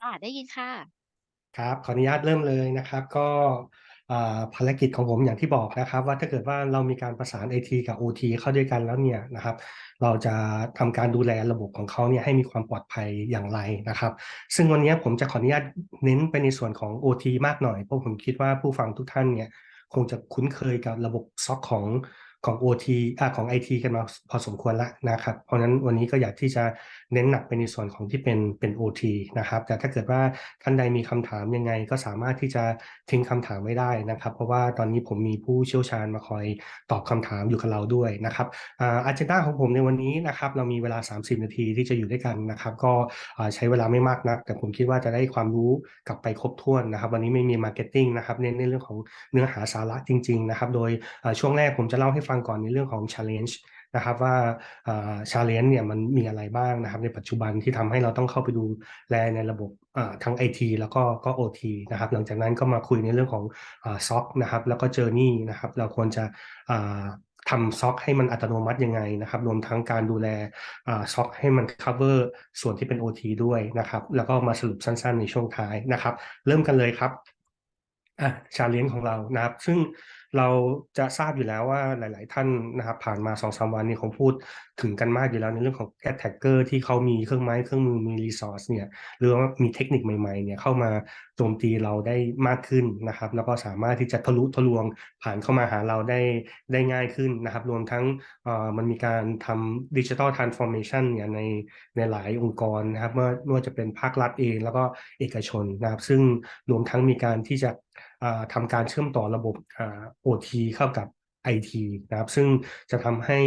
ค่ะ ได้ยินค่ะ ครับ ขออนุญาตเริ่มเลยนะครับ ก็อ่าภารกิจของผมอย่างที่บอกนะครับ ว่าถ้าเกิดว่าเรามีการประสานไอทีกับโอทีเข้าด้วยกันแล้วเนี่ยนะครับ เราจะทำการดูแลระบบของเขาเนี่ยให้มีความปลอดภัยอย่างไรนะครับ ซึ่งวันนี้ผมจะขออนุญาตเน้นไปในส่วนของ OT มากหน่อย เพราะผมคิดว่าผู้ฟังทุกท่านเนี่ย คงจะคุ้นเคยกับระบบซ็อกของของ OT อ่าของ IT กันมาพอสมควรล้วนะครับ เพราะฉะนั้นวันนี้ก็อยากที่จะ เน้นหนักไปในส่วนของที่เป็นเป็น OT นะครับ แต่ถ้าเกิดว่าท่านใดมีคำถามยังไง ก็สามารถที่จะทิ้งคำถามไว้ได้นะครับ เพราะว่าตอนนี้ผมมีผู้เชี่ยวชาญมาคอยตอบคำถามอยู่กับเราด้วยนะครับอาอันเจนดาของผมในวันนี้นะครับเรามีเวลา 30 นาทีที่จะอยู่ด้วยกันนะครับ ก็ใช้เวลาไม่มากนัก แต่ผมคิดว่าจะได้ความรู้กลับไปครบถ้วนนะครับ วันนี้ไม่มีมาร์เก็ตติ้งนะครับเน้นในเรื่องของเนื้อหาสาระจริง ๆ นะครับ โดยช่วงแรกผมจะเล่าให้ฟังก่อนในเรื่องของ challenge นะครับว่าชาเลนจ์เนี่ยมันมีอะไรบ้างนะครับ ในปัจจุบันที่ทำให้เราต้องเข้าไปดูแลในระบบทั้ง IT แล้วก็ก็ OT นะครับหลังจากนั้นก็มาคุยในเรื่องของซ็อกนะครับแล้วก็เจอร์นี่นะครับเราควรจะทำซ็อกให้มันอัตโนมัติยังไงนะครับรวมทั้งการดูแลซ็อกให้มัน cover ส่วนที่เป็น OT ด้วยนะครับแล้วก็มาสรุปสั้นๆ ในช่วงท้ายนะครับ เริ่มกันเลยครับอะชาเลนจ์ของเรานะครับ ซึ่ง เราจะทราบอยู่แล้วว่าหลาย ๆ ท่านนะครับผ่านมาสองสามวันนี้คงพูดถึงกันมากอยู่แล้วในเรื่องของแอดแท็กเกอร์ที่เขามีเครื่องไม้เครื่องมือมีรีซอสเนี่ยหรือว่ามีเทคนิคใหม่ ๆ เนี่ยเข้ามาโจมตีเราได้มากขึ้นนะครับ แล้วก็สามารถที่จะทะลุทะลวงผ่านเข้ามาหาเราได้ได้ง่ายขึ้นนะครับ รวมทั้งมันมีการทำดิจิทัลทรานส์ฟอร์เมชันเนี่ยในในหลายองค์กรนะครับเมื่อไม่ว่าจะเป็นภาครัฐเอง แล้วก็เอกชนนะครับ ซึ่งรวมทั้งมีการที่จะ ทำการเชื่อมต่อระบบ OT เข้ากับ IT นะครับซึ่งจะทำให้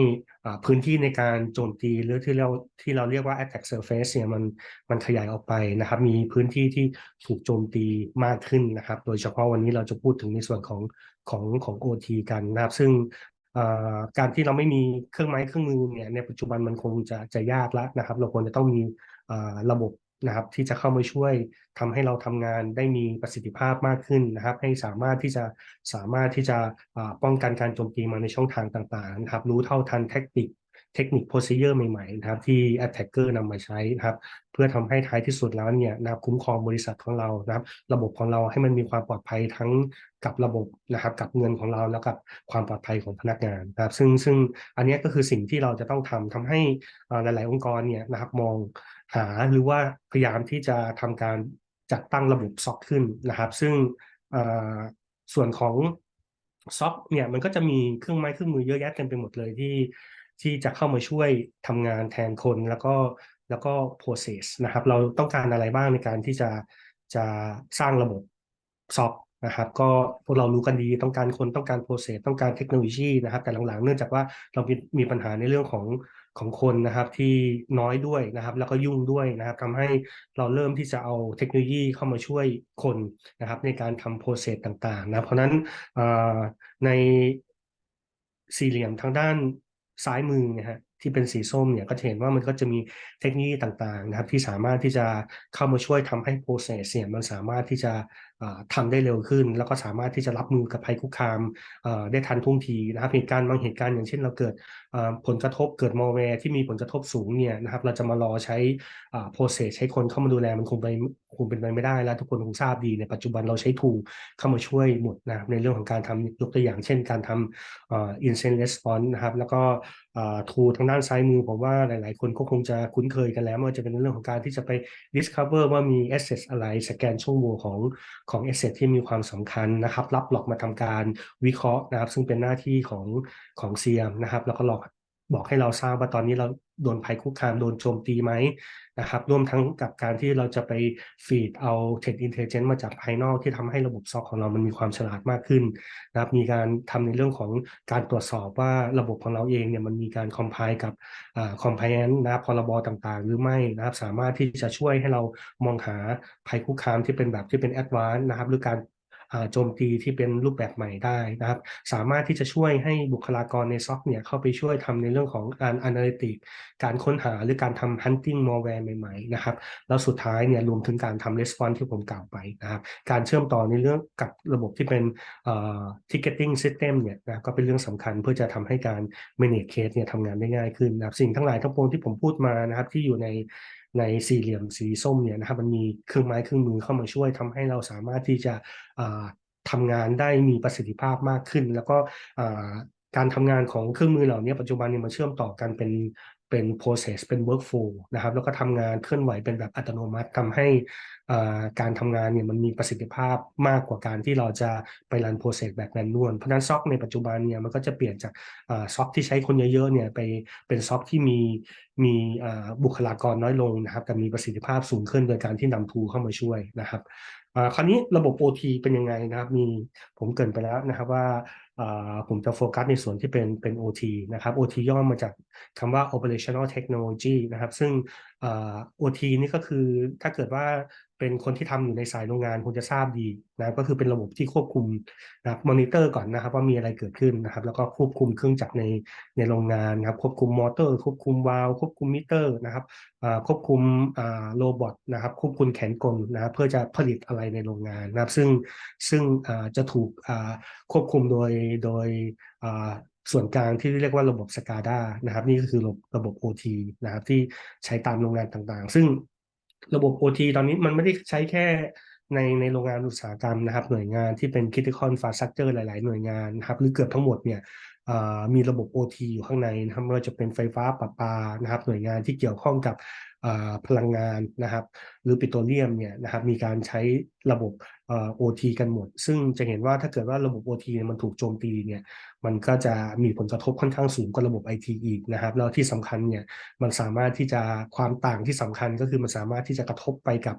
พื้นที่ในการโจมตีหรือที่เราที่เราเรียกว่า attack surface เนี่ยมันมันขยายออกไปนะครับ มีพื้นที่ที่ถูกโจมตีมากขึ้นนะครับ โดยเฉพาะวันนี้เราจะพูดถึงในส่วนของของของ OT กันนะครับ ซึ่งการที่เราไม่มีเครื่องไม้เครื่องมือเนี่ยในปัจจุบันมันคงจะจะยากแล้วนะครับ เราควรจะต้องมีระบบ นะครับ ที่จะเข้ามาช่วยทำให้เราทำงานได้มีประสิทธิภาพมากขึ้นนะครับ ให้สามารถที่จะสามารถที่จะป้องกันการโจมตีมาในช่องทางต่างๆนะครับ รู้เท่าทันเทคนิคเทคนิคโพซิเยอร์ใหม่ๆนะครับที่ attacker นำมาใช้นะครับเพื่อทำให้ท้ายที่สุดแล้วเนี่ยนะครับคุ้มครองบริษัทของเรานะครับระบบของเราให้มันมีความปลอดภัยทั้งกับระบบนะครับกับเงินของเราแล้วกับความปลอดภัยของพนักงานนะครับซึ่งซึ่งอันนี้ก็คือสิ่งที่เราจะต้องทำทำให้หลาย ๆ องค์กรเนี่ยนะครับมอง หาหรือว่าพยายามที่จะทำการจัดตั้งระบบซ็อกขึ้นนะครับ ซึ่งส่วนของซ็อกเนี่ยมันก็จะมีเครื่องไม้เครื่องมือเยอะแยะเต็มไปหมดเลยที่ที่จะเข้ามาช่วยทำงานแทนคนแล้วก็แล้วก็ process นะครับ เราต้องการอะไรบ้างในการที่จะจะสร้างระบบซ็อกนะครับก็พวกเรารู้กันดีต้องการคนต้องการ process ต้องการเทคโนโลยีนะครับ แต่หลังๆ เนื่องจากว่าเรามีมีปัญหาในเรื่องของ ของคนนะครับที่น้อยด้วยนะครับ แล้วก็ยุ่งด้วยนะครับทำให้เราเริ่มที่จะเอาเทคโนโลยีเข้ามาช่วยคนนะครับ ในการทำโปรเซสต่างๆนะเพราะนั้นในสี่เหลี่ยมทางด้านซ้ายมือนะฮะที่เป็นสีส้มเนี่ยก็จะเห็นว่ามันก็จะมีเทคโนโลยีต่างๆนะครับ ที่สามารถที่จะเข้ามาช่วยทำให้โปรเซสเนี่ยมันสามารถที่จะ ทำได้เร็วขึ้น แล้วก็สามารถที่จะรับมือกับภัยคุกคามได้ทันท่วงทีนะครับเหตุการณ์บางเหตุการณ์อย่างเช่นเราเกิดผลกระทบเกิดมอลแวร์ที่มีผลกระทบสูงเนี่ยนะครับเราจะมารอใช้โปรเซสใช้คนเข้ามาดูแลมันคงไปคงเป็นไปไม่ได้แล้วทุกคนคงทราบดีในปัจจุบันเราใช้ทูเข้ามาช่วยหมดนะในเรื่องของการทำยกตัวอย่างเช่นการทำ instant response นะครับแล้วก็ทูทางด้านซ้ายมือผมว่าหลายๆ คนก็คงจะคุ้นเคยกันแล้วว่าจะเป็นเรื่องของการที่จะไป discover ว่ามี asset อะไรสแกนช่องโหว่ของของ asset ที่มีความสำคัญนะครับ รับหลอกมาทำการวิเคราะห์นะครับ ซึ่งเป็นหน้าที่ของของเซียมนะครับ แล้วก็หลอกบอกให้เราทราบว่าตอนนี้เรา โดนภัยคุกคามโดนโจมตีไหมนะครับรวมทั้งกับการที่เราจะไปฟีดเอาเทคอินเทลเจนต์มาจากภายนอกที่ทำให้ระบบซอกของเรามันมีความฉลาดมากขึ้นนะครับมีการทำในเรื่องของการตรวจสอบว่าระบบของเราเองเนี่ยมันมีการคอมไพล์กับคอมไพแอนนะครับพรบต่างๆ หรือไม่นะครับสามารถที่จะช่วยให้เรามองหาภัยคุกคามที่เป็นแบบที่เป็นแอดวานซ์นะครับหรือการ โจมตีที่เป็นรูปแบบใหม่ได้นะครับ สามารถที่จะช่วยให้บุคลากรในซ็อกเนี่ยเข้าไปช่วยทำในเรื่องของการ Analytic การค้นหาหรือการทำ Hunting Malware ใหม่ๆนะครับแล้วสุดท้ายเนี่ยรวมถึงการทำ Response ที่ผมกล่าวไปนะครับ การเชื่อมต่อในเรื่องกับระบบที่เป็น Ticketing System เนี่ยนะก็เป็นเรื่องสำคัญเพื่อจะทำให้การ Manage Case เนี่ยทำงานได้ง่ายขึ้นนะครับสิ่งทั้งหลายทั้งปวงที่ผมพูดมานะครับที่อยู่ใน ในสี่เหลี่ยมสีส้มเนี่ยนะครับมันมีเครื่องไม้เครื่องมือเข้ามาช่วยทำให้เราสามารถที่จะทำงานได้มีประสิทธิภาพมากขึ้น แล้วก็การทำงานของเครื่องมือเหล่านี้ปัจจุบันเนี่ยมันเชื่อมต่อกันเป็น เป็น process เป็น workflow นะครับ แล้วก็ทำงานเคลื่อนไหวเป็นแบบอัตโนมัติทำให้การทำงานเนี่ยมันมีประสิทธิภาพมากกว่าการที่เราจะไปรัน process แบบแมนนวลเพราะนั้นซ็อกในปัจจุบันเนี่ยมันก็จะเปลี่ยนจากซ็อกที่ใช้คนเยอะๆเนี่ยไปเป็นซ็อกที่มีมีบุคลากรน้อยลงนะครับแต่มีประสิทธิภาพสูงขึ้นโดยการที่นำทูเข้ามาช่วยนะครับคราวนี้ระบบ OT เป็นยังไงนะครับ มีผมเกินไปแล้วนะครับว่าผมจะโฟกัสในส่วนที่เป็นเป็น OT นะครับ OT ย่อมาจากคำว่า operational technology นะครับ ซึ่ง OT นี่ก็คือถ้าเกิดว่าเป็นคนที่ทำอยู่ในสายโรงงานคงจะทราบดีนะก็คือเป็นระบบที่ควบคุมนะมอนิเตอร์ก่อนนะครับ ว่ามีอะไรเกิดขึ้นนะครับ แล้วก็ควบคุมเครื่องจักรในในโรงงานนะครับ ควบคุมมอเตอร์ ควบคุมวาล์วควบคุมมิเตอร์นะครับควบคุมโรบอทนะครับ ควบคุมแขนกลนะครับเพื่อจะผลิตอะไรในโรงงานนะครับ ซึ่งซึ่งจะถูกควบคุมโดยโดยส่วนกลางที่เรียกว่าระบบ SCADA นะครับนี่ก็คือระบบระบบ OT นะครับที่ใช้ตามโรงงานต่างๆ ซึ่งระบบ OT ตอนนี้มันไม่ได้ใช้แค่ในในโรงงานอุตสาหกรรมนะครับ หน่วยงานที่เป็น critical infrastructure หลาย ๆ หน่วยงานนะครับหรือเกือบทั้งหมดเนี่ยมีระบบ OT อยู่ข้างในนะครับไม่ว่าจะเป็นไฟฟ้าประปานะครับ หน่วยงานที่เกี่ยวข้องกับ พลังงานนะครับหรือปิโตรเลียมเนี่ยนะครับมีการใช้ระบบโอทีกันหมด ซึ่งจะเห็นว่าถ้าเกิดว่าระบบ OT มันถูกโจมตีเนี่ยมันก็จะมีผลกระทบค่อนข้างสูงกว่าระบบ IT อีกนะครับแล้วที่สำคัญเนี่ยมันสามารถที่จะความต่างที่สำคัญก็คือมันสามารถที่จะกระทบไปกับ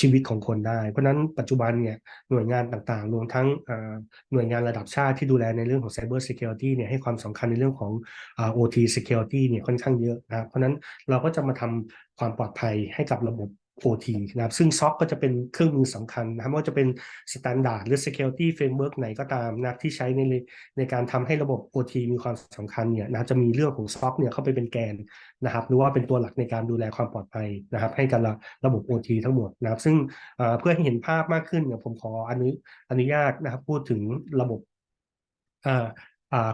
ชีวิตของคนได้ เพราะนั้นปัจจุบันเนี่ยหน่วยงานต่างๆ รวมทั้งหน่วยงานระดับชาติที่ดูแลในเรื่องของ Cyber Security เนี่ยให้ความสำคัญในเรื่องของ OT Security เนี่ยค่อนข้างเยอะนะเพราะนั้นเราก็จะมาทำความปลอดภัยให้กับระบบ OT นะครับซึ่งซ็อกก็จะเป็นเครื่องมือสำคัญนะครับว่าจะเป็นสแตนดาร์ดหรือ Security Framework ไหนก็ตามนะที่ใช้ในในการทำให้ระบบ OT มีความสำคัญเนี่ยนะจะมีเรื่องของซ็อกเนี่ยเข้าไปเป็นแกนนะครับหรือว่าเป็นตัวหลักในการดูแลความปลอดภัยนะครับ ให้กับระบบ OT ทั้งหมดนะครับ ซึ่งเพื่อให้เห็นภาพมากขึ้นเนี่ยผมขออนุอนุญาตนะครับพูดถึงระบบ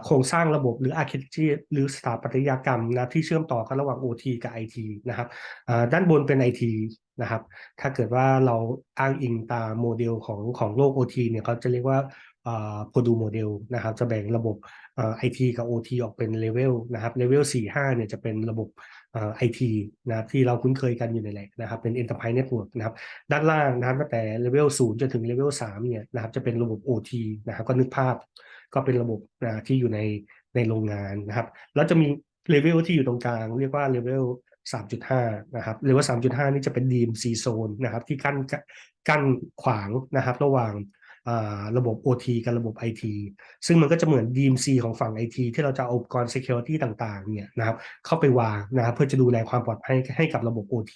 โครงสร้างระบบหรือ architecture หรือสถาปัตยกรรมนะที่เชื่อมต่อกันระหว่าง OT กับ IT นะครับด้านบนเป็น IT นะครับ ถ้าเกิดว่าเราอ้างอิงตามโมเดลของของโลก OT เนี่ยเขาจะเรียกว่าโปรดูโมเดลนะครับจะแบ่งระบบไอทีกับ OT ออกเป็นเลเวลนะครับเลเวล4 5เนี่ยจะเป็นระบบไอทีนะครับที่เราคุ้นเคยกันอยู่ในแหละนะครับเป็น Enterprise Network นะครับด้านล่างนะครับตั้งแต่เลเวล0จนถึงเลเวล3เนี่ยนะครับจะเป็นระบบ OT นะครับก็นึกภาพก็เป็นระบบนะที่อยู่ในในโรงงานนะครับแล้วจะมีเลเวลที่อยู่ตรงกลาง เรียกว่าเลเวล 3.5 นะครับเลเวล3.5 นี่จะเป็นดีมซีโซนนะครับที่กั้นกั้นขวางนะครับระหว่างระบบ OT กับระบบ IT ซึ่งมันก็จะเหมือน DMC ของฝั่ง IT ที่เราจะเอาอุปกรณ์ Security ต่างๆเนี่ยนะครับเข้าไปวางนะครับเพื่อจะดูแลความปลอดภัยให้กับระบบ OT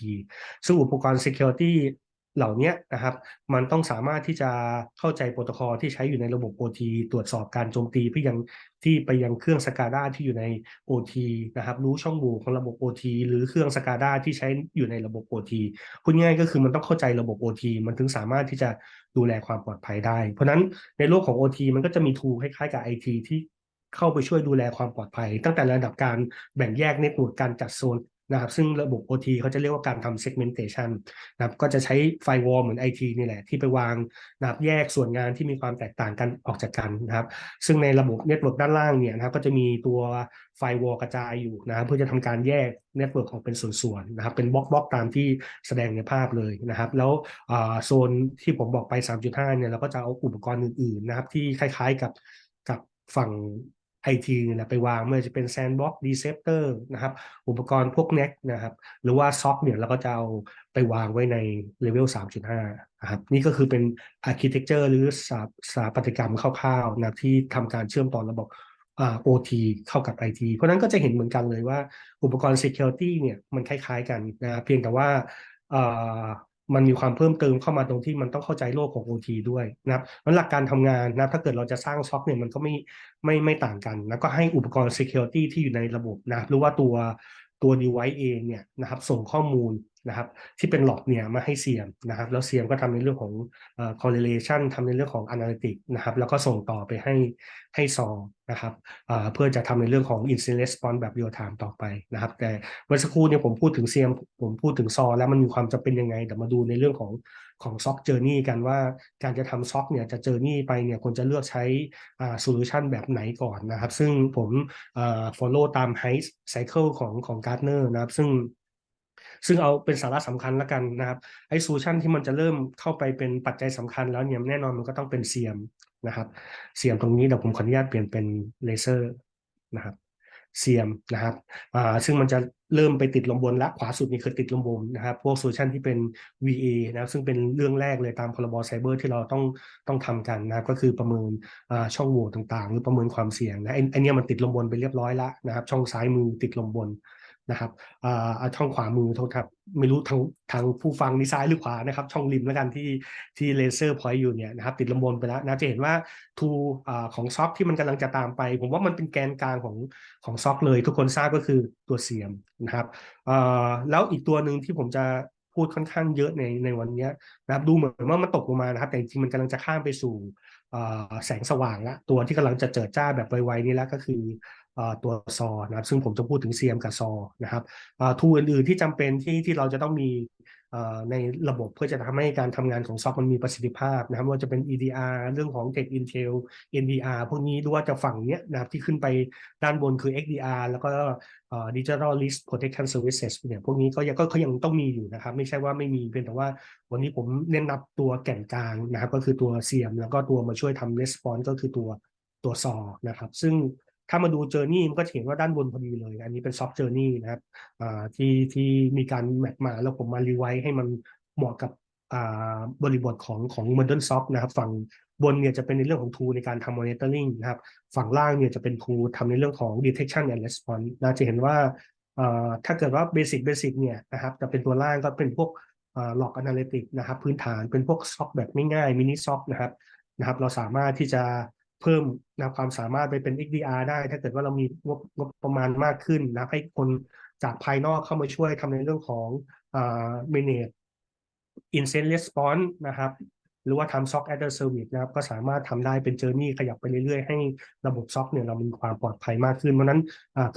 ซึ่งอุปกรณ์ Security เหล่านี้นะครับ มันต้องสามารถที่จะเข้าใจโปรโตคอลที่ใช้อยู่ในระบบ OT ตรวจสอบการโจมตีไปยังที่ไปยังเครื่องสกาด้าที่อยู่ใน OT นะครับ รู้ช่องโหว่ของระบบ OT หรือเครื่องสกาด้าที่ใช้อยู่ในระบบ OT พูดง่ายก็คือมันต้องเข้าใจระบบ OT มันถึงสามารถที่จะดูแลความปลอดภัยได้ เพราะนั้นในโลกของ OT มันก็จะมีทูคล้ายๆกับ IT ที่เข้าไปช่วยดูแลความปลอดภัย ตั้งแต่ระดับการแบ่งแยกเน็ตเวิร์กการจัดโซน นะครับซึ่งระบบ OT เขาจะเรียกว่าการทำ segmentation นะครับก็จะใช้ไฟวอลเหมือน IT นี่แหละ ที่ไปวางนะครับแยกส่วนงานที่มีความแตกต่างกันออกจากกันนะครับซึ่งในระบบเน็ตเวิร์กด้านล่างเนี่ยนะครับก็จะมีตัวไฟวอลกระจายอยู่นะครับเพื่อจะทำการแยกเน็ตเวิร์กออกเป็นส่วนๆนะครับเป็นบล็อกบล็อกตามที่แสดงในภาพเลยนะครับ แล้วโซนที่ผมบอกไป 3.5เนี่ยเราก็จะเอาอุปกรณ์อื่นๆนะครับที่คล้ายๆกับกับฝั่ง ไอทีเนี่ยไปวางไม่ว่าจะเป็นแซนบ็อกดีเซปเตอร์นะครับ อุปกรณ์พวกเน็กนะครับ หรือว่าซ็อกเนี่ยเราก็จะเอาไปวางไว้ในเลเวล 3.5 นะครับ นี่ก็คือเป็นอาร์เคเต็กเจอร์หรือสาสาปัตยกรรมคร่าวๆนะที่ทำการเชื่อมต่อระบบโอ่า OT เข้ากับ IT เพราะนั้นก็จะเห็นเหมือนกันเลยว่าอุปกรณ์ Security เนี่ยมันคล้ายๆกันนะเพียงแต่ว่า มันมีความเพิ่มเติมเข้ามาตรงที่มันต้องเข้าใจโลกของ OT ด้วยนะครับมันหลักการทำงานนะถ้าเกิดเราจะสร้างช็อคเนี่ยมันก็ไม่ไม่ไม่ต่างกันแล้วก็ให้อุปกรณ์ Security ที่อยู่ในระบบนะหรือว่าตัวตัว device เองเนี่ยนะครับส่งข้อมูล นะครับที่เป็นหลอกเนี่ยมาให้เซียมนะครับแล้วเซียมก็ทำในเรื่องของ correlation ทำในเรื่องของ analytic นะครับแล้วก็ส่งต่อไปให้ให้ซอนะครับเพื่อจะทำในเรื่องของ incident response แบบ real time ต่อไปนะครับ แต่เมื่อสักครู่เนี่ยผมพูดถึงเซียมผมพูดถึงซอแล้วมันมีความจำเป็นยังไงเดี๋ยวมาดูในเรื่องของของซ็อกเจอร์นี่กันว่าการจะทำซ็อกเนี่ยจะเจอร์นี่ไปเนี่ยควรจะเลือกใช้โซลูชันแบบไหนก่อนนะครับ ซึ่งผมเอ่อ follow ตาม high cycle ของของ Gartner นะครับ ซึ่ง ซึ่งเอาเป็นสาระสำคัญแล้วกันนะครับไอ้โซลูชันที่มันจะเริ่มเข้าไปเป็นปัจจัยสำคัญแล้วเนี่ยแน่นอนมันก็ต้องเป็นเสียมนะครับเสียมตรงนี้เดี๋ยวผมขออนุญาตเปลี่ยนเป็นเลเซอร์นะครับเสียมนะครับอ่าซึ่งมันจะเริ่มไปติดลมบนและขวาสุดนี่คือติดลมบนนะครับ พวกโซลูชันที่เป็น VA นะครับซึ่งเป็นเรื่องแรกเลยตามพรบไซเบอร์ที่เราต้องต้องทำกันนะครับก็คือประเมินช่องโหว่ต่างๆ หรือประเมินความเสี่ยงนะไอ้ไอ้เนี่ยมันติดลมบนไปเรียบร้อยแล้วนะครับ ช่องซ้ายมือติดลมบน นะครับอ่าช่องขวามือโทษครับไม่รู้ทางทางผู้ฟังนี่ซ้ายหรือขวานะครับ ช่องริมแล้วกันที่ที่เลเซอร์พอยต์อยู่เนี่ยนะครับติดลำบนไปแล้วนะจะเห็นว่าทูอ่าของซ็อกที่มันกำลังจะตามไป ผมว่ามันเป็นแกนกลางของของซ็อกเลย ทุกคนทราบก็คือตัวเสียมนะครับอ่าแล้วอีกตัวหนึ่งที่ผมจะพูดค่อนข้างเยอะในในวันนี้นะครับดูเหมือนว่ามันตกลงมานะครับ แต่จริงๆมันกำลังจะข้ามไปสู่อ่าแสงสว่างละตัวที่กำลังจะเจิดจ้าแบบไวๆนี่แล้วก็คือ ตัวซอนะครับซึ่งผมจะพูดถึง CM กับซอนะครับทูอื่นๆที่จำเป็นที่ที่เราจะต้องมีในระบบเพื่อจะทำให้การทำงานของซอฟมันมีประสิทธิภาพนะครับว่าจะเป็น EDR เรื่องของ Tech Intel NDR พวกนี้หรือว่าจะฝั่งเนี้ยนะครับที่ขึ้นไปด้านบนคือ XDR แล้วก็ Digital Risk Protection Services เนี่ยพวกนี้ก็ยังก็ยังต้องมีอยู่นะครับ ไม่ใช่ว่าไม่มีเพียงแต่ว่าวันนี้ผมเน้นนับตัวแก่นกลางนะครับ ก็คือตัว CM แล้วก็ตัวมาช่วยทำ Response ก็คือตัวตัวซอนะครับ ซึ่ง ถ้ามาดูเจอร์นี่มันก็จะเห็นว่าด้านบนพอดีเลย อันนี้เป็นซอฟต์เจอร์นี่นะครับที่ที่มีการแมทมาแล้วผมมารีไวซ์ให้มันเหมาะกับบริบทของของ Modern Soft นะครับ ฝั่งบนเนี่ยจะเป็นในเรื่องของ tool ในการทำ monitoring นะครับ ฝั่งล่างเนี่ยจะเป็น tool ทำในเรื่องของ detection and response นะจะเห็นว่าถ้าเกิดว่า basic basic เนี่ยนะครับจะเป็นตัวล่างก็เป็นพวกอ่า log analytic นะครับ พื้นฐานเป็นพวก soft แบบง่าย mini soft นะครับนะครับ เราสามารถที่จะ เพิ่มนะความสามารถไปเป็น XDR ได้ ถ้าเกิดว่าเรามีงบงบประมาณมากขึ้นนะให้คนจากภายนอกเข้ามาช่วยทำในเรื่องของอ่า manage incident response นะครับ หรือว่าทำ SOC as a service นะครับ ก็สามารถทำได้เป็นเจอร์นี่ขยับไปเรื่อยๆ ให้ระบบ SOC เนี่ยเรามีความปลอดภัยมากขึ้น เพราะนั้น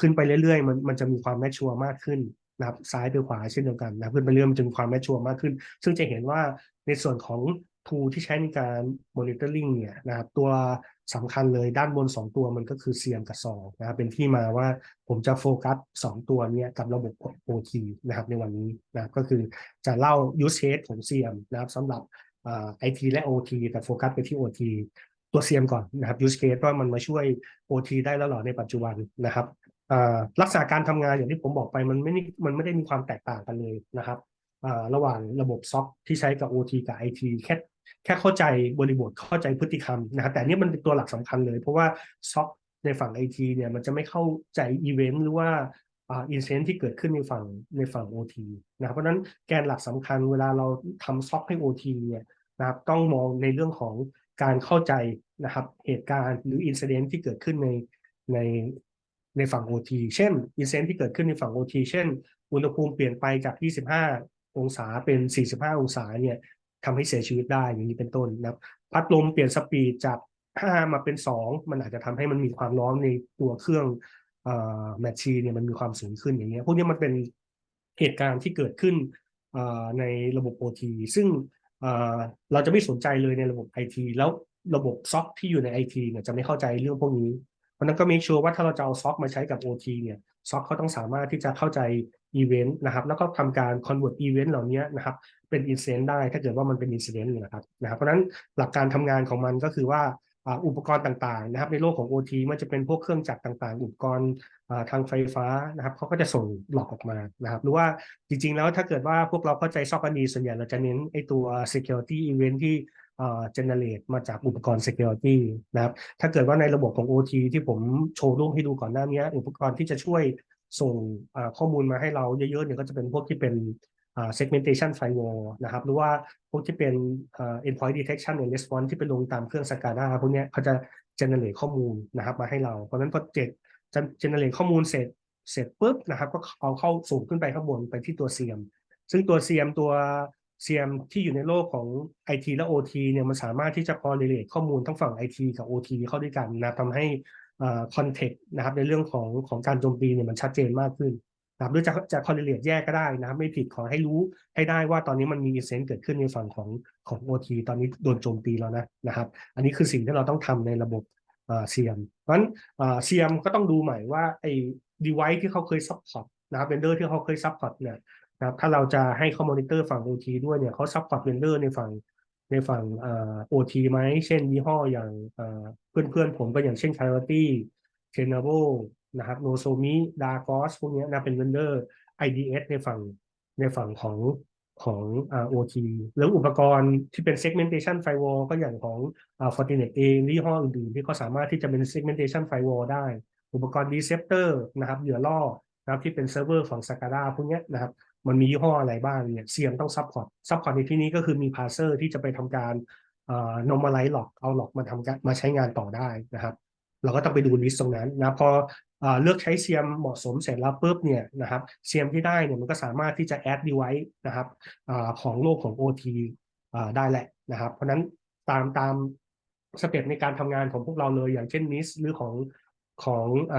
ขึ้นไปเรื่อยๆ มันมันจะมีความแมชชัวร์มากขึ้นนะครับซ้ายไปขวาเช่นเดียวกันนะขึ้นไปเรื่อยๆมันจะมีความแมชชัวร์มากขึ้น ซึ่งจะเห็นว่าในส่วนของ tool ที่ใช้ในการ monitoring เนี่ยนะครับตัวสำคัญเลยด้านบน 2 ตัวมันก็คือ CM กับ SOR นะครับเป็นที่มาว่าผมจะโฟกัส 2 ตัวเนี้กับระบบ OT นะครับในวันนี้นะครับก็คือจะเล่า use case ของ CM นะครับสำหรับไอ่า IT และ OT แต่โฟกัสไปที่ OT ตัว CM ก่อนนะครับ use case ว่ามันมาช่วย OT ได้แล้วหรอในปัจจุบันนะครับอ่าลักษณะการทำงานอย่างที่ผมบอกไปมันไม่มันไม่ได้มีความแตกต่างกันเลยนะครับอ่าระหว่างระบบซ็อกที่ใช้กับ OT กับ IT แค่ แค่เข้าใจบริบทเข้าใจพฤติกรรมนะครับแต่นี่มันเป็นตัวหลักสำคัญเลย เพราะว่าซ็อกในฝั่ง IT เนี่ยมันจะไม่เข้าใจอีเวนต์หรือว่าอ่าอินเซนที่เกิดขึ้นในฝั่งในฝั่ง OT นะครับเพราะนั้นแกนหลักสำคัญเวลาเราทำซ็อกให้ OT เนี่ยนะครับต้องมองในเรื่องของการเข้าใจนะครับเหตุการณ์หรืออินซิเดนที่เกิดขึ้นในในในฝั่ง OT เช่นอินซิเดนที่เกิดขึ้นในฝั่ง OT เช่น อุณหภูมิเปลี่ยนไปจาก 25 องศาเป็น 45 องศาเนี่ย ทำให้เสียชีวิตได้อย่างนี้เป็นต้นนะพัดลมเปลี่ยนสปีดจาก5มาเป็น2มันอาจจะทำให้มันมีความร้อนในตัวเครื่องแมชชีเนี่ยมันมีความสูงขึ้นอย่างเงี้ยพวกนี้มันเป็นเหตุการณ์ที่เกิดขึ้นในระบบ OT ซึ่งเราจะไม่สนใจเลยในระบบ IT แล้วระบบซ็อกที่อยู่ใน IT เนี่ยจะไม่เข้าใจเรื่องพวกนี้ เพราะนั้นก็ make sure ว่าถ้าเราจะเอาซ็อกมาใช้กับ OT เนี่ย ซ็อกเขาต้องสามารถที่จะเข้าใจอีเวนต์นะครับ แล้วก็ทำการ convert อีเวนต์เหล่านี้นะครับ เป็นอินเซนต์ได้ถ้าเกิดว่ามันเป็นอินเดนต์นะครับนะครับ เพราะฉะนั้นหลักการทำงานของมันก็คือว่าอุปกรณ์ต่างๆนะครับ ในโลกของ OT มันจะเป็นพวกเครื่องจักรต่างๆ อุปกรณ์ทางไฟฟ้านะครับเขาก็จะส่งหลอกออกมานะครับหรือว่าจริงๆแล้วถ้าเกิดว่าพวกเราเข้าใจซอกกันดีส่วนใหญ่เราจะเน้นไอตัว security event ที่ เอ่อ generate มาจากอุปกรณ์ security นะครับ ถ้าเกิดว่าในระบบของ OT ที่ผมโชว์รูปให้ดูก่อนหน้านี้อุปกรณ์ที่จะช่วยส่งข้อมูลมาให้เราเยอะๆเนี่ยก็จะเป็นพวกที่เป็น segmentation firewall นะครับ หรือว่าพวกที่เป็นอ่า endpoint detection and response ที่ไปลงตามเครื่อง SCADA พวกนี้เขาจะ generate ข้อมูลนะครับมาให้เรา เพราะฉะนั้นพอเจ็ด generate ข้อมูลเสร็จเสร็จปุ๊บนะครับก็เอาเข้าส่งขึ้นไปข้างบนไปที่ตัว CM ซึ่งตัว CM ตัว CM ที่อยู่ในโลกของ IT และ OT เนี่ยมันสามารถที่จะ correlate ข้อมูลทั้งฝั่ง IT กับ OT เข้าด้วยกันนะทำให้คอนเทกต์นะครับในเรื่องของของการโจมตีเนี่ยมันชัดเจนมากขึ้นนะครับหรือจะจะ correlate แยกก็ได้นะครับไม่ผิดขอให้รู้ให้ได้ว่าตอนนี้มันมีอินเซนต์เกิดขึ้นในฝั่งของของ OT ตอนนี้โดนโจมตีแล้วนะนะครับ อันนี้คือสิ่งที่เราต้องทำในระบบเซียมเพราะฉะนั้นเซียมก็ต้องดูใหม่ว่าไอ้ device ที่เขาเคยซัพพอร์ตนะครับเวนเดอร์ที่เขาเคยซัพพอร์ตเนี่ย นะครับถ้าเราจะให้เขามอนิเตอร์ฝั่ง OT ด้วยเนี่ยเขาซัพพอร์ตเวนเดอร์ในฝั่งในฝั่งเอ่อ OT ไหม เช่นยี่ห้ออย่างเอ่อเพื่อนเพื่อนๆผมก็อย่างเช่น c a r i t y t e n a b l นะครับ Nozomi Dargos พวกนี้นะเป็นเวนเดอร์ IDS ในฝั่งในฝั่งของของอ่า OT แล้วอุปกรณ์ที่เป็น segmentation firewall ก็อย่างของอ่า Fortinet เองยี่ห้ออื่นๆที่เขาสามารถที่จะเป็น segmentation firewall ได้ อุปกรณ์ Deceptor นะครับเหยื่อล่อนะครับที่เป็นเซิร์ฟเวอร์ของ Scada พวกนี้นะครับ มันมียี่ห้ออะไรบ้างเนี่ยเซียมต้อง support support ในที่นี้ก็คือมี parser ที่จะไปทำการอ่า normalize log เอา log มาทำการมาใช้งานต่อได้นะครับ เราก็ต้องไปดูลิสต์ตรงนั้นนะพออเลือกใช้เซียมเหมาะสมเสร็จแล้วปุ๊บเนี่ยนะครับเซียมที่ได้เนี่ยมันก็สามารถที่จะ add device นะครับอของโลกของ OT อ่าได้แหละนะครับ เพราะนั้นตามตามสเต็ปในการทำงานของพวกเราเลยอย่างเช่น NIS หรือของ ของเ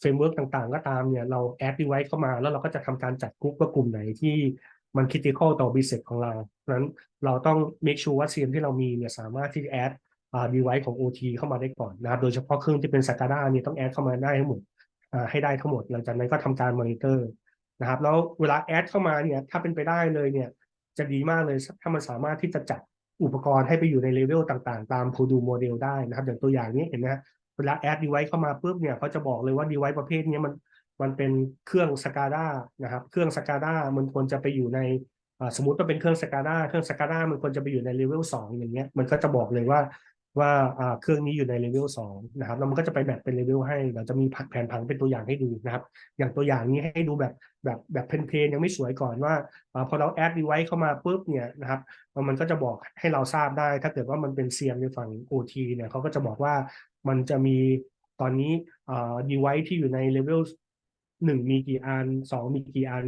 ฟรมเวิร์กต่างๆ ก็ตามเนี่ยเรา add device เข้ามาแล้วเราก็จะทำการจัดกลุ่มว่ากลุ่มไหนที่มัน critical ต่อ business ของเราเพราะฉะนั้นเราต้อง make sure ว่าเซียมที่เรามีเนี่ยสามารถที่จะ add อ่า device ของ OT เข้ามาได้ก่อนนะครับ โดยเฉพาะเครื่องที่เป็น SCADA เนี่ยต้องแอดเข้ามาได้ทั้งหมดให้ได้ทั้งหมด หลังจากนั้นก็ทำการมอนิเตอร์นะครับ แล้วเวลาแอดเข้ามาเนี่ยถ้าเป็นไปได้เลยเนี่ยจะดีมากเลยถ้ามันสามารถที่จะจัดอุปกรณ์ให้ไปอยู่ในเลเวลต่างๆ ตาม Purdue Model ได้นะครับ อย่างตัวอย่างนี้เห็นไหม วลาแอด device เข้ามาปุ๊บเนี่ยเขาจะบอกเลยว่า device ประเภทนี้มันมันเป็นเครื่อง SCADA นะครับเครื่อง SCADA มันควรจะไปอยู่ในสมมติว่าเป็นเครื่อง SCADA เครื่อง SCADA มันควรจะไปอยู่ในเลเวล2องอย่างเงี้ยมันก็จะบอกเลยว่าว่าเครื่องนี้อยู่ในเลเวลสองนะครับแล้วมันก็จะไปแมปเป็นเลเวลให้เราจะมีผักแผนผังเป็นตัวอย่างให้ดูนะครับ อย่างตัวอย่างนี้ให้ดูแบบแบบแบบเพลนๆยังไม่สวยก่อนว่าอพอเราแอดดีไว c เข้ามาปุ๊บเนี่ยนะครับมันก็จะบอกให้เราทราบได้ ถ้าเกิดว่ามันเป็นเซียมในฝั่ง OT เนี่ยเขาก็จะบอกว่า มันจะมีตอนนี้อ่าดีไว c ที่อยู่ในเลเวลหนึ่งมีกี่อันสองมีกี่อัน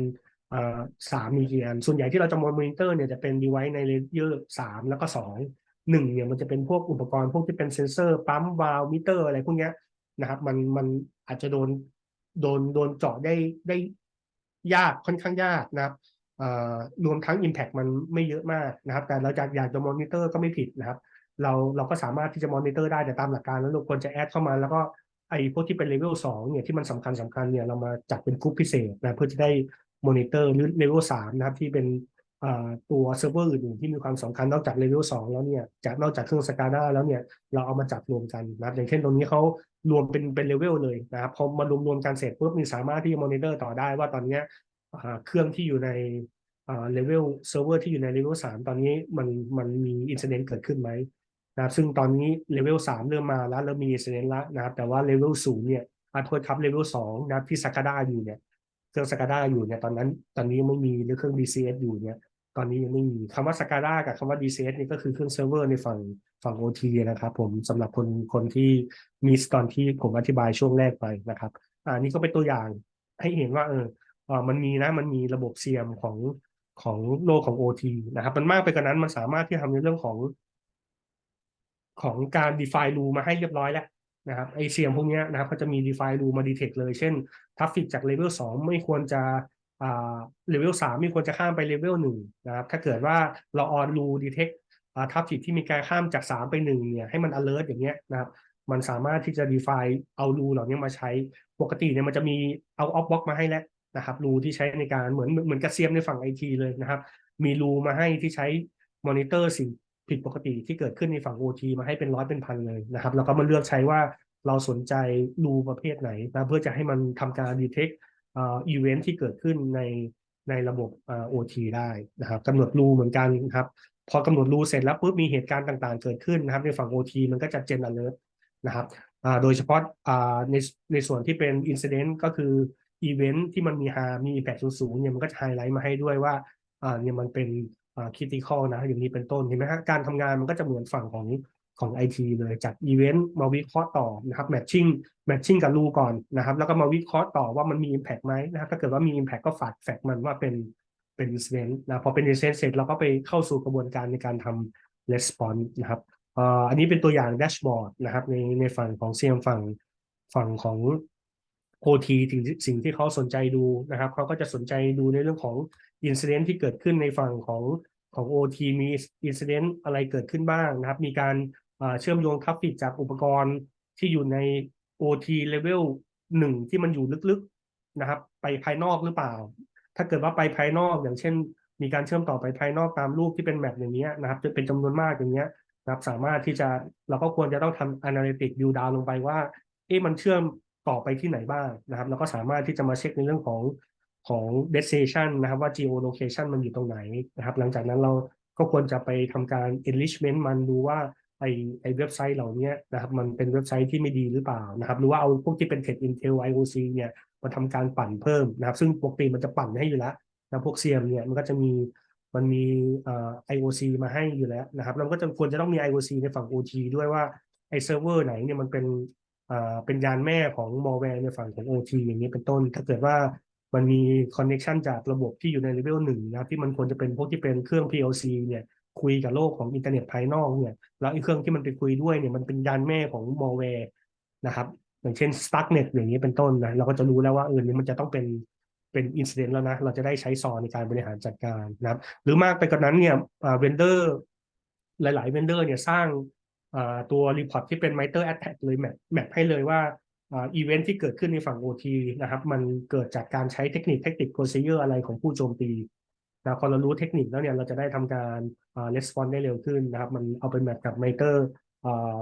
อ่าสามมีกี่อัน ส่วนใหญ่ที่เราจะมอนิเตอร์เนี่ยจะเป็นดีไว c ในเลเยอร์สามแล้วก็สองหนึ่งเนี่ยมันจะเป็นพวกอุปกรณ์พวกที่เป็นเซนเซอร์ปั๊มวาล์วมิเตอร์อะไรพวกเนี้ยนะครับ มันมันอาจจะโดนโดนโดนเจาะได้ได้ยากค่อนข้างยากนะครับรวมทั้ง Impact มันไม่เยอะมากนะครับ แต่เราจะอยากจะมอนิเตอร์ก็ไม่ผิดนะครับ เราเราก็สามารถที่จะมอนิเตอร์ได้แต่ตามหลักการแล้วเราควรจะแอดเข้ามา แล้วก็ไอ้พวกที่เป็นเลเวลสองเนี่ยที่มันสำคัญสำคัญเนี่ยเรามาจัดเป็นกลุ่มพิเศษนะเพื่อจะได้มอนิเตอร์หรือเลเวลสามนะครับที่เป็นตัวเซิร์ฟเวอร์อื่นๆที่มีความสำคัญนอกจากเลเวลสองแล้วเนี่ยจากนอกจากเครื่อง SCADA แล้วเนี่ยเราเอามาจับรวมกันนะครับอย่างเช่นตรงนี้เขารวมเป็นเป็นเลเวลเลยนะครับพอมารวมรวมกันเสร็จปุ๊บมีสามารถที่จะมอนิเตอร์ต่อได้ว่าตอนนี้เครื่องที่อยู่ในเลเวลเซิร์ฟเวอร์ที่อยู่ในเลเวลสามตอนนี้มันมันมีอินซิเดนต์เกิดขึ้นไหม นะครับซึ่งตอนนี้เลเวลสามเริ่มมาแล้วเริ่มมีอินซิเดนแล้วนะครับ แต่ว่าเลเวลศูนย์เนี่ยอาโทษครับเลเวลสองนะที่ SCADA อยู่เนี่ยเครื่อง SCADA อยู่เนี่ยตอนนั้น ตอนนี้ไม่มีหรือเครื่อง DCS อยู่เนี่ย ตอนนี้ยังไม่มีคำว่า SCADA กับคำว่า DCS นี่ก็คือเครื่องเซิร์ฟเวอร์ในฝั่งฝั่ง OT นะครับ ผมสำหรับคนคนที่มีตอนที่ผมอธิบายช่วงแรกไปนะครับอ่านี่ก็เป็นตัวอย่างให้เห็นว่าเออเออมันมีนะมันมีระบบเซียมของของโลกของ OT นะครับ มันมากไปกว่านั้นมันสามารถที่ทำในเรื่องของ ของการ define rule มาให้เรียบร้อยแล้วนะครับไอเซียมพวกนี้นะครับเขาจะมี define rule มา detect เลย เช่นทัฟฟิกจากเลเวล2ไม่ควรจะเลเวลสามไม่ควรจะข้ามไปเลเวลหนึ่งนะครับถ้าเกิดว่าเราออนรูดีเทคทับผิดที่มีการข้ามจากสามไปหนึ่งเนี่ยให้มัน alert อย่างเงี้ยนะครับมันสามารถที่จะ define เอารูเหล่านี้มาใช้ปกติเนี่ยมันจะมีเอาออฟบ็อกมาให้แล้วนะครับรูที่ใช้ในการเหมือนเหมือนกระเซียมในฝั่งไอทีเลยนะครับ มีรูมาให้ที่ใช้มอนิเตอร์สิ่ง ผิดปกติที่เกิดขึ้นในฝั่ง OT มาให้เป็นร้อยเป็นพันเลยนะครับ แล้วก็มาเลือกใช้ว่าเราสนใจรูประเภทไหนนะเพื่อจะให้มันทำการ detect อีเวนท์ที่เกิดขึ้นในในระบบโอทีได้นะครับกำหนดรูเหมือนกันครับ พอกำหนดรูเสร็จแล้วปุ๊บมีเหตุการณ์ต่างๆ เกิดขึ้นนะครับ ในฝั่ง OT มันก็จะเจนอเลอร์นะครับโดยเฉพาะในในส่วนที่เป็นอินซิเดนต์ก็คืออีเวนท์ที่มันมีฮามีแพคสูงๆเนี่ยมันก็จะไฮไลท์มาให้ด้วยว่าเนี่ยมันเป็น คิติคอลนะอย่างนี้เป็นต้นเห็นไหมฮะการทำงานมันก็จะเหมือนฝั่งของของ IT เลยจัดอีเวนต์มาวิเคราะห์ต่อนะครับแมทชิ่งแมทชิ่งกับรูก่อนนะครับแล้วก็มาวิเคราะห์ต่อว่ามันมี Impact ไหมนะครับถ้าเกิดว่ามี Impact ก็ฝากแฟกมันว่าเป็นเป็น incident นะพอเป็น incident เสร็จเราก็ไปเข้าสู่กระบวนการในการทำ response นะครับอ่ออันนี้เป็นตัวอย่างแดชบอร์ดนะครับในในฝั่งของ CM ฝั่งฝั่งของ OT ถึงสิ่งที่เขาสนใจดูนะครับเขาก็จะสนใจดูในเรื่องของ incident ที่เกิดขึ้นในฝั่งของของ OT มี incident อะไรเกิดขึ้นบ้างนะครับ มีการเชื่อมโยงทราฟฟิกจากอุปกรณ์ที่อยู่ใน OT level หนึ่งที่มันอยู่ลึกๆนะครับ ไปภายนอกหรือเปล่า ถ้าเกิดว่าไปภายนอกอย่างเช่น มีการเชื่อมต่อไปภายนอกตามรูปที่เป็นแมปอย่างเงี้ยนะครับจะเป็นจำนวนมากอย่างเงี้ยนะครับ สามารถที่จะเราก็ควรจะต้องทำ analytic view down ลงไปว่าเอ๊ะมันเชื่อมต่อไปที่ไหนบ้างนะครับเราก็สามารถที่จะมาเช็คในเรื่องของ ของ destination นะครับว่า geolocation มันอยู่ตรงไหนนะครับ หลังจากนั้นเราก็ควรจะไปทำการ enrichment มันดูว่าไอไอเว็บไซต์เหล่านี้นะครับมันเป็นเว็บไซต์ที่ไม่ดีหรือเปล่านะครับ หรือว่าเอาพวกที่เป็น Threat Intel IOC เนี่ยมาทำการปั่นเพิ่มนะครับ ซึ่งปกติมันจะปั่นให้อยู่แล้วนะพวก CM เนี่ยมันก็จะมีมันมีเอ่อ IOC มาให้อยู่แล้วนะครับเราก็จะควรจะต้องมี IOC ในฝั่ง OT ด้วยว่าไอเซิร์ฟเวอร์ไหนเนี่ยมันเป็นเอ่อเป็นยานแม่ของ malware ในฝั่งของ OT อย่างนี้เป็นต้น ถ้าเกิดว่า มันมี connection จากระบบที่อยู่ใน level หนึ่งนะที่มันควรจะเป็นพวกที่เป็นเครื่อง PLC เนี่ยคุยกับโลกของอินเทอร์เน็ตภายนอกเนี่ยแล้วไอ้เครื่องที่มันไปคุยด้วยเนี่ยมันเป็นยานแม่ของ malware นะครับ อย่างเช่น Stuxnet อย่างนี้เป็นต้นนะเราก็จะรู้แล้วว่าเออนี่มันจะต้องเป็นเป็นอินซิเดนต์แล้วนะเราจะได้ใช้ซอในการบริหารจัดการนะครับ หรือมากไปกว่านั้นเนี่ยเวนเดอร์หลายๆเวนเดอร์เนี่ยสร้างตัวรีพอร์ตที่เป็น Miter Attack เลยแมปแมปให้เลยว่า อีเวนท์ที่เกิดขึ้นในฝั่ง OT นะครับ มันเกิดจากการใช้เทคนิคเทคนิคโ r o ซเยอร์อะไรของผู้โจมตีนะพอเรารู้เทคนิคแล้วเนี่ยเราจะได้ทำการอ่า response ได้เร็วขึ้นนะครับ มันเอาไปแมปกับ Miter อ่า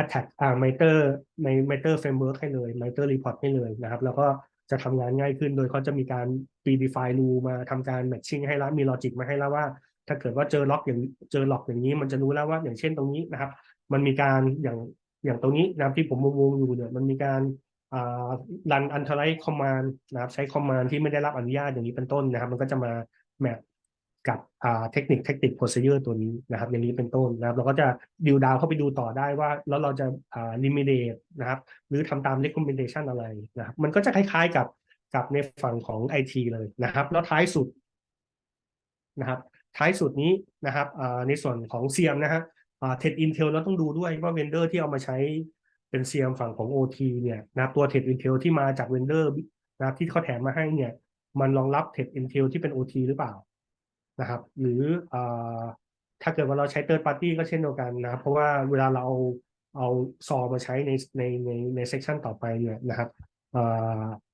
attack อ่า Miter ใน Miter framework ให้เลย Miter report ให้เลยนะครับ แล้วก็จะทำงานง่ายขึ้นโดยเขาจะมีการ predefine rule มาทำการ matching ให้แล้วมี logic มาให้แล้วว่า ถ้าเกิดว่าเจอล็อกอย่างเจอล็อกอย่างนี้ มันจะรู้แล้วว่าอย่างเช่นตรงนี้นะครับ มันมีการอย่าง อย่างตรงนี้นะครับที่ผมวงอยู่เนี่ยมันมีการอ่า run unauthorized command นะครับใช้ command ที่ไม่ได้รับอนุญาตอย่างนี้เป็นต้นนะครับ มันก็จะมาแมปกับเทคนิคเทคนิค procedure ตัวนี้นะครับ อย่างนี้เป็นต้นนะครับ เราก็จะดิวดาวเข้าไปดูต่อได้ว่า แล้วเราจะอ่า eliminate นะครับ หรือทำตาม recommendation อะไรนะครับ มันก็จะคล้ายๆกับกับในฝั่งของ IT เลยนะครับ แล้วท้ายสุดนะครับ ท้ายสุดนี้นะครับในส่วนของ CM นะฮะ อ่า TED Intel เราต้องดูด้วยว่าเวนเดอร์ที่เอามาใช้เป็น CM ฝั่งของ OT เนี่ยนะครับตัว TED Intel ที่มาจากเวนเดอร์นะที่เขาแถมมาให้เนี่ย มันรองรับ TED Intel ที่เป็น OT หรือเปล่านะครับ หรืออถ้าเกิดว่าเราใช้ third party ก็เช่นเดียวกันนะเพราะว่าเวลาเราเอาเอาซอมาใช้ในในในในเซสชันต่อไปเนี่ยนะครับ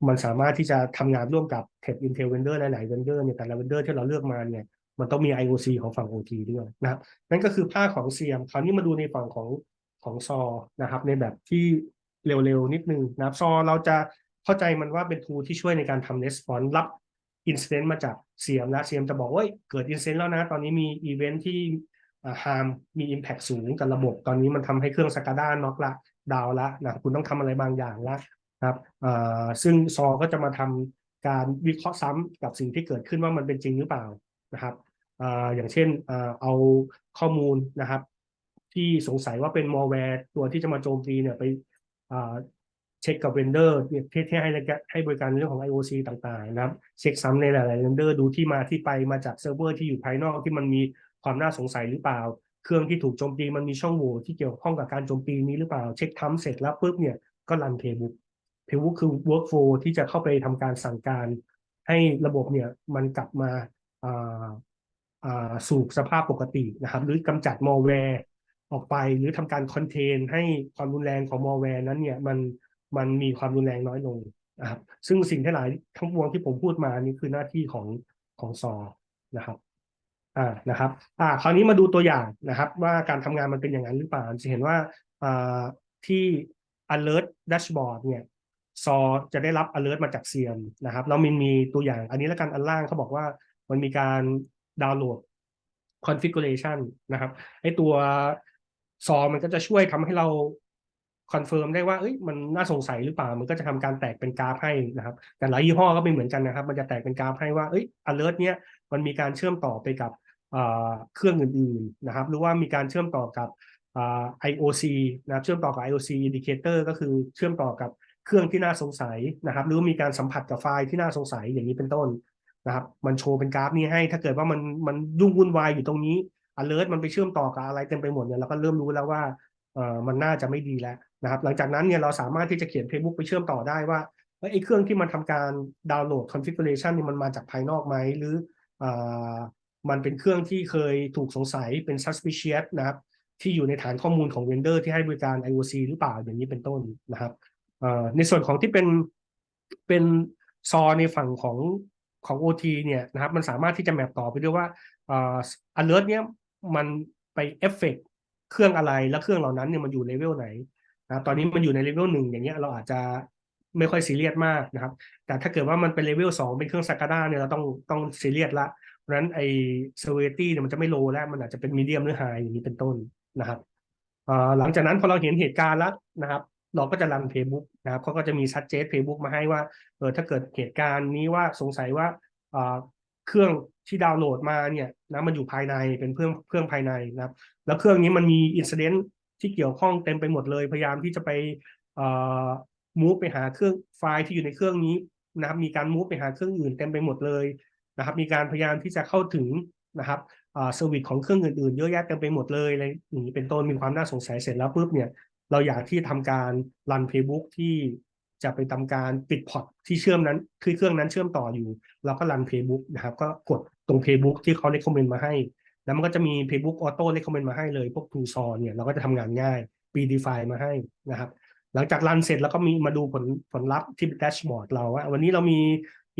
มันสามารถที่จะทำงานร่วมกับ TED Intel Vendor หลายๆ Vendor เนี่ยแต่ละ Vendor ที่เราเลือกมาเนี่ย มันต้องมี IOC ของฝั่ง OT ด้วยนะครับนั่นก็คือภาคของ CM คราวนี้มาดูในฝั่งของของซอนะครับ ในแบบที่เร็วๆ นิดนึงนะครับซอเราจะเข้าใจมันว่าเป็น tool ที่ช่วยในการทำ response รับ incident มาจาก CM แล้ว CM จะบอกว่าเกิด incident แล้วนะ ตอนนี้มี event ที่อ่า harm มี impact สูงกับระบบ ตอนนี้มันทำให้เครื่องสกาด้าน็อกละดาวละนะคุณต้องทำอะไรบางอย่างละนะครับซึ่งซอก็จะมาทำการวิเคราะห์ซ้ำกับสิ่งที่เกิดขึ้นว่ามันเป็นจริงหรือเปล่านะครับ อย่างเช่นเอาข้อมูลนะครับ ที่สงสัยว่าเป็นมอลแวร์ตัวที่จะมาโจมตีเนี่ยไปเช็คกับเวนเดอร์เนี่ยที่ให้ให้บริการเรื่องของ IOC ต่างๆนะครับ เช็คซ้ำในหลายๆเวนเดอร์ดูที่มาที่ไปมาจากเซิร์ฟเวอร์ที่อยู่ภายนอกที่มันมีความน่าสงสัยหรือเปล่า เครื่องที่ถูกโจมตีมันมีช่องโหว่ที่เกี่ยวข้องกับการโจมตีนี้หรือเปล่า เช็คทำเสร็จแล้วปุ๊บเนี่ยก็รันเพย์บุ๊กเพลวุคือ workflow ที่จะเข้าไปทำการสั่งการ ให้ระบบเนี่ยมันกลับมา สู่สภาพปกตินะครับ หรือกำจัดมอลแวร์ออกไป หรือทำการคอนเทนให้ความรุนแรงของมอลแวร์นั้นเนี่ยมันมันมีความรุนแรงน้อยลงนะครับซึ่งสิ่งทั้งหลายทั้งปวงที่ผมพูดมานี่คือหน้าที่ของของซอนะครับอ่านะครับอ่าคราวนี้มาดูตัวอย่างนะครับ ว่าการทำงานมันเป็นอย่างนั้นหรือเปล่าจะเห็นว่าอ่าที่ alert dashboard เนี่ยซอจะได้รับ alert มาจากเซียมนะครับแล้วมันมีตัวอย่างอันนี้แล้วกันอันล่างเขาบอกว่ามันมีการ ดาวน์โหลด configuration นะครับไอตัวซอมันก็จะช่วยทำให้เราคอนเฟิร์มได้ว่าเอ้ยมันน่าสงสัยหรือเปล่า มันก็จะทำการแตกเป็นกราฟให้นะครับ แต่หลายยี่ห้อก็ไม่เหมือนกันนะครับ มันจะแตกเป็นกราฟให้ว่าเอ้ย alert เนี้ยมันมีการเชื่อมต่อไปกับเครื่องอื่นๆนะครับ หรือว่ามีการเชื่อมต่อกับ IOC นะครับ เชื่อมต่อกับ IOC indicator ก็คือเชื่อมต่อกับเครื่องที่น่าสงสัยนะครับ หรือมีการสัมผัสกับไฟล์ที่น่าสงสัยอย่างนี้เป็นต้น นะครับ มันโชว์เป็นกราฟนี้ให้ ถ้าเกิดว่ามันมันยุ่งวุ่นวายอยู่ตรงนี้ alert มันไปเชื่อมต่อกับอะไรเต็มไปหมดเนี่ยเราก็เริ่มรู้แล้วว่าเออมันน่าจะไม่ดีแล้วนะครับ หลังจากนั้นเนี่ยเราสามารถที่จะเขียน playbook ไปเชื่อมต่อได้ว่าไอ้เครื่องที่มันทำการดาวน์โหลด configuration นี่มันมาจากภายนอกไหมหรืออมันเป็นเครื่องที่เคยถูกสงสัยเป็น suspicious นะครับที่อยู่ในฐานข้อมูลของ vendor ที่ให้บริการ IOC หรือเปล่าอย่างนี้เป็นต้นนะครับในส่วนของที่เป็นเป็นซอในฝั่งของ ของ OT เนี่ยนะครับมันสามารถที่จะแมปต่อไปด้วยว่าเอ่อ alert เนี่ยมันไปเอฟเฟกเครื่องอะไรและเครื่องเหล่านั้นเนี่ยมันอยู่เลเวลไหนนะครับตอนนี้มันอยู่ในเลเวลหนึ่งอย่างเงี้ยเราอาจจะไม่ค่อยซีเรียสมากนะครับ แต่ถ้าเกิดว่ามันเป็นเลเวลสองเป็นเครื่อง SCADA เนี่ยเราต้องต้องซีเรียสละ เพราะฉะนั้นไอ้ severity เนี่ยมันจะไม่โลแล้ว มันอาจจะเป็นมีเดียมหรือไฮอย่างนี้เป็นต้นนะครับหลังจากนั้นพอเราเห็นเหตุการณ์แล้วนะครับ เราก็จะรัน playbook นะครับเขาก็จะมี suggest playbook มาให้ว่าเออถ้าเกิดเหตุการณ์นี้ว่าสงสัยว่าเครื่องที่ดาวน์โหลดมาเนี่ยนะมันอยู่ภายในเป็นเครื่องเครื่องภายในนะครับ แล้วเครื่องนี้มันมีอินซิเดนต์ที่เกี่ยวข้องเต็มไปหมดเลย พยายามที่จะไปเอ่อ move ไปหาเครื่องไฟล์ที่อยู่ในเครื่องนี้นะครับ มีการ move ไปหาเครื่องอื่นเต็มไปหมดเลยนะครับ มีการพยายามที่จะเข้าถึงนะครับเซอร์วิสของเครื่องอื่นๆ เยอะแยะเต็มไปหมดเลยอะไรอย่างนี้เป็นต้นมีความน่าสงสัยเสร็จแล้วปุ๊บเนี่ย เราอยากที่ทำการรัน playbook ที่จะไปทำการปิดพอร์ตที่เชื่อมนั้นคือเครื่องนั้นเชื่อมต่ออยู่ เราก็รัน playbook นะครับ ก็กดตรง playbook ที่เขา recommend มาให้ แล้วมันก็จะมี playbook auto recommend มาให้เลย พวก t o s o เนี่ยเราก็จะทำงานง่าย predefine มาให้นะครับหลังจากรันเสร็จแล้วก็มีมาดูผลผลลัพธ์ที่แดชบอร์ดเราว่าวันนี้เรามี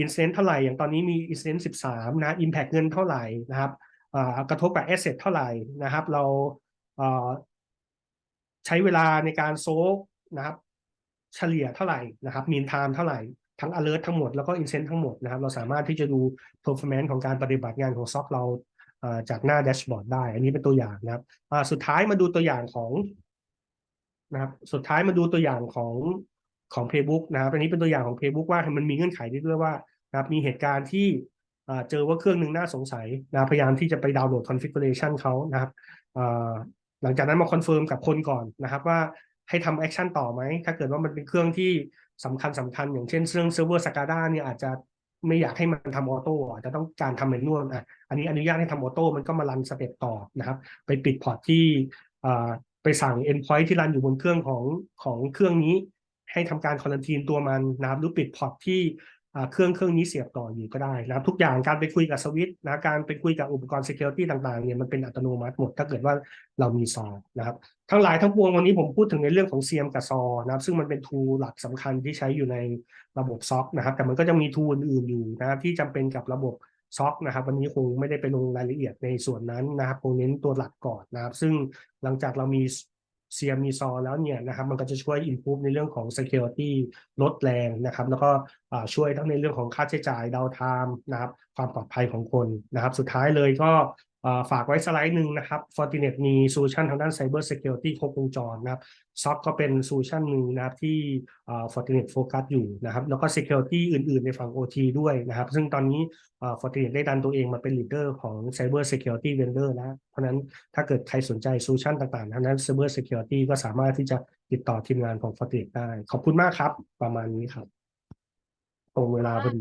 incident เท่าไหร่ อย่างตอนนี้มี incident 13นะ impact เงินเท่าไหร่นะครับอ่ากระทบกับ asset เท่าไหร่นะครับ เราอ่อ ใช้เวลาในการโซกนะครับ เฉลี่ยเท่าไหร่นะครับ mean time เท่าไหร่ทั้ง alert ทั้งหมดแล้วก็ incent ทั้งหมดนะครับ เราสามารถที่จะดู performance ของการปฏิบัติงานของ SOC เราจากหน้าแดชบอร์ดได้ อันนี้เป็นตัวอย่างนะครับสุดท้ายมาดูตัวอย่างของนะครับ สุดท้ายมาดูตัวอย่างของของ Playbook นะครับ อันนี้เป็นตัวอย่างของ Playbook ว่ามันมีเงื่อนไขด้วยว่านะครับมีเหตุการณ์ที่เจอว่าเครื่องหนึ่งน่าสงสัยนะพยายามที่จะไปดาวน์โหลด configuration เขานะครับ หลังจากนั้นมาคอนเฟิร์มกับคนก่อนนะครับว่าให้ทำแอคชั่นต่อไหม ถ้าเกิดว่ามันเป็นเครื่องที่สำคัญสำคัญ อย่างเช่นเครื่องเซิร์ฟเวอร์ SCADA เนี่ยอาจจะไม่อยากให้มันทำออโต้อาจจะต้องการทำแมนนวลอะอันนี้อนุญาตให้ทำออโต้มันก็มารันสเต็ปต่อนะครับ ไปปิดพอร์ตที่ไปสั่ง endpoint ที่รันอยู่บนเครื่องของของเครื่องนี้ ให้ทำการ quarantine ตัวมันนะครับหรือปิดพอร์ตที่ เครื่องเครื่องนี้เสียบต่ออยู่ก็ได้นะครับทุกอย่างการไปคุยกับสวิตนะการไปคุยกับอุปกรณ์ security ต่างๆเนี่ยมันเป็นอัตโนมัติหมด ถ้าเกิดว่าเรามีซอนะครับทั้งหลายทั้งปวงวันนี้ผมพูดถึงในเรื่องของ CM กับซอนะครับ ซึ่งมันเป็น tool หลักสำคัญที่ใช้อยู่ในระบบ SOC นะครับ แต่มันก็จะมี tool อื่นๆอยู่นะครับที่จำเป็นกับระบบซ็อกนะครับ วันนี้คงไม่ได้ไปลงรายละเอียดในส่วนนั้นนะครับคงเน้นตัวหลักก่อนนะครับ ซึ่งหลังจากเรามี ซียมีซอแล้วเนี่ยนะครับมันก็จะช่วย improve ในเรื่องของ security ลดแรงนะครับ แล้วก็ช่วยทั้งในเรื่องของค่าใช้จ่ายดาวไทม์นะครับ ความปลอดภัยของคนนะครับ สุดท้ายเลยก็ ฝากไว้สไลด์หนึ่งนะครับ Fortinet มีโซลูชันทางด้าน Cyber Security ครบวงจรนะครับซ็อกก็เป็นโซลูชันหนึ่งนะครับที่ Fortinet โฟกัสอยู่นะครับ แล้วก็ Security อื่น ๆ ในฝั่ง OT ด้วยนะครับ ซึ่งตอนนี้ Fortinet ได้ดันตัวเองมาเป็น leader ของ Cyber Security Vendor แล้วเพราะฉะนั้นถ้าเกิดใครสนใจโซลูชันต่างๆทางด้าน Cyber Security ก็สามารถที่จะติดต่อทีมงานของ Fortinet ได้ ขอบคุณมากครับ ประมาณนี้ครับ ตรงเวลาพอดี